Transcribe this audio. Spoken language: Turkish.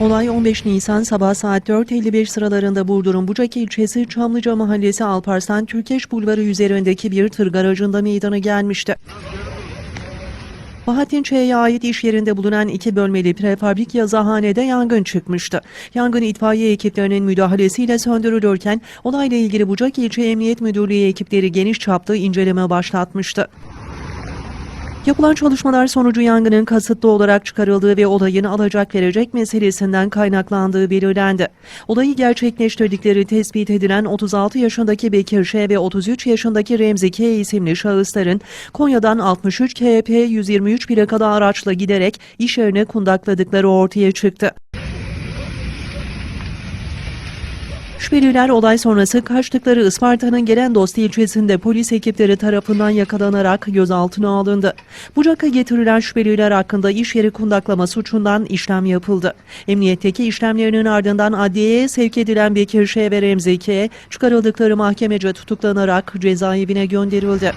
Olay 15 Nisan sabah saat 4.55 sıralarında Burdur'un Bucak ilçesi Çamlıca Mahallesi Alparslan Türkeş Bulvarı üzerindeki bir tır garajında meydana gelmişti. Bahattin Ç'ye ait iş yerinde bulunan iki bölmeli prefabrik yazıhanede yangın çıkmıştı. Yangın itfaiye ekiplerinin müdahalesiyle söndürülürken olayla ilgili Bucak İlçe Emniyet Müdürlüğü ekipleri geniş çaplı inceleme başlatmıştı. Yapılan çalışmalar sonucu yangının kasıtlı olarak çıkarıldığı ve olayın alacak verecek meselesinden kaynaklandığı belirlendi. Olayı gerçekleştirdikleri tespit edilen 36 yaşındaki Bekir Ş. ve 33 yaşındaki Remzi K. isimli şahısların Konya'dan 63 KP 123 plakalı araçla giderek iş yerine kundakladıkları ortaya çıktı. Şüpheliler olay sonrası kaçtıkları Isparta'nın gelen dost ilçesinde polis ekipleri tarafından yakalanarak gözaltına alındı. Bucak'a getirilen şüpheliler hakkında iş yeri kundaklama suçundan işlem yapıldı. Emniyetteki işlemlerinin ardından adliyeye sevk edilen Bekir Ş. ve çıkarıldıkları mahkemece tutuklanarak cezaevine gönderildi.